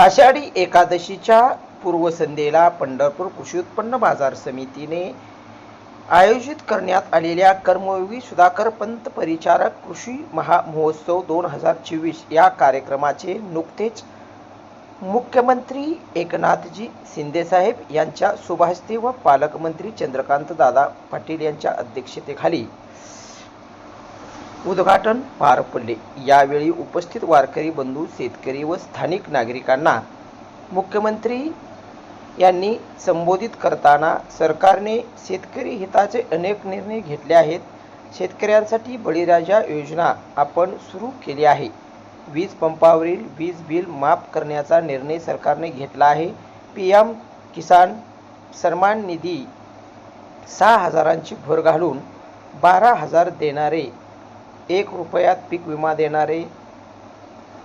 आषाढी एकादशीच्या पूर्वसंध्येला पंढरपूर कृषी उत्पन्न बाजार समितीने आयोजित करण्यात आलेल्या कर्मयोगी सुधाकर पंत परिचारक कृषी महामहोत्सव दोन हजार चोवीस या कार्यक्रमाचे नुकतेच मुख्यमंत्री एकनाथजी शिंदेसाहेब यांच्या शुभहस्ते व पालकमंत्री चंद्रकांत दादा पाटील यांच्या अध्यक्षतेखाली उद्घाटन पार पडले यावेळी उपस्थित वारकरी बंधू शेतकरी व स्थानिक नागरिकांना मुख्यमंत्री यांनी संबोधित करताना सरकारने शेतकरी हिताचे अनेक निर्णय घेतले आहेत. शेतकऱ्यांसाठी बळीराजा योजना आपण सुरू केली आहे. वीज पंपावरील वीज बिल माफ करण्याचा निर्णय सरकारने घेतला आहे. पी एम किसान सन्मान निधी सहा हजारांची भर घालून बारा हजार देणारे एक रुपयात पीक विमा देणारे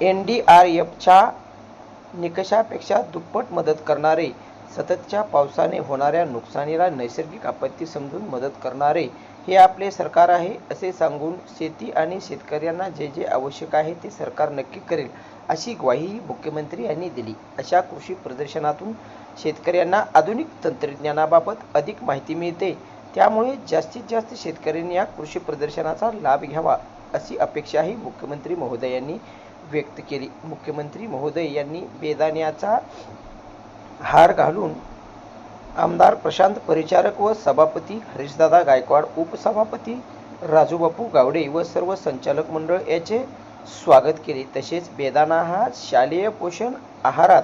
एन डी आर एफच्या निकषापेक्षा दुप्पट मदत करणारे सततच्या पावसाने होणाऱ्या नुकसानीला नैसर्गिक आपत्ती समजून मदत करणारे हे आपले सरकार आहे असे सांगून शेती आणि शेतकऱ्यांना जे जे आवश्यक आहे ते सरकार नक्की करेल अशी ग्वाही मुख्यमंत्री यांनी दिली. अशा कृषी प्रदर्शनातून शेतकऱ्यांना आधुनिक तंत्रज्ञानाबाबत अधिक माहिती मिळते. त्यामुळे जास्तीत जास्त शेतकऱ्यांनी या कृषी प्रदर्शनाचा लाभ घ्यावा अशी अपेक्षाही मुख्यमंत्री महोदयांनी व्यक्त केली. मुख्यमंत्री महोदय यांनी बेदाण्याचा हार घालून आमदार प्रशांत परिचारक व सभापती हरीशदादा गायकवाड उपसभापती राजूबापू गावडे व सर्व संचालक मंडळ याचे स्वागत केले. तसेच बेदाना हा शालेय पोषण आहारात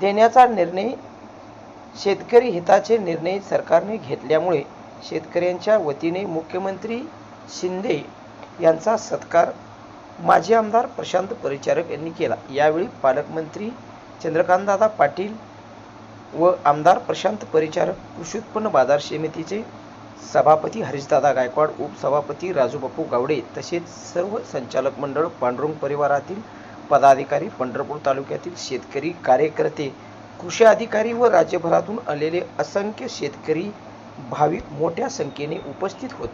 देण्याचा निर्णय शेतकरी हिताचे निर्णय सरकारने घेतल्यामुळे शेतकऱ्यांच्या वतीने मुख्यमंत्री शिंदे यांचा सत्कार माजी आमदार प्रशांत परिचारक यांनी केला. यावेळी पालकमंत्री चंद्रकांतदादा पाटील व आमदार प्रशांत परिचारक कृषी उत्पन्न बाजार समितीचे सभापती हरीशदादा गायकवाड उपसभापती राजूबापू गावडे तसेच सर्व संचालक मंडळ पांडुरंग परिवारातील पदाधिकारी पंढरपूर तालुक्यातील शेतकरी कार्यकर्ते कृषी अधिकारी व राज्यभरातून आलेले असंख्य शेतकरी भाविक मोठ्या संख्येने उपस्थित होते.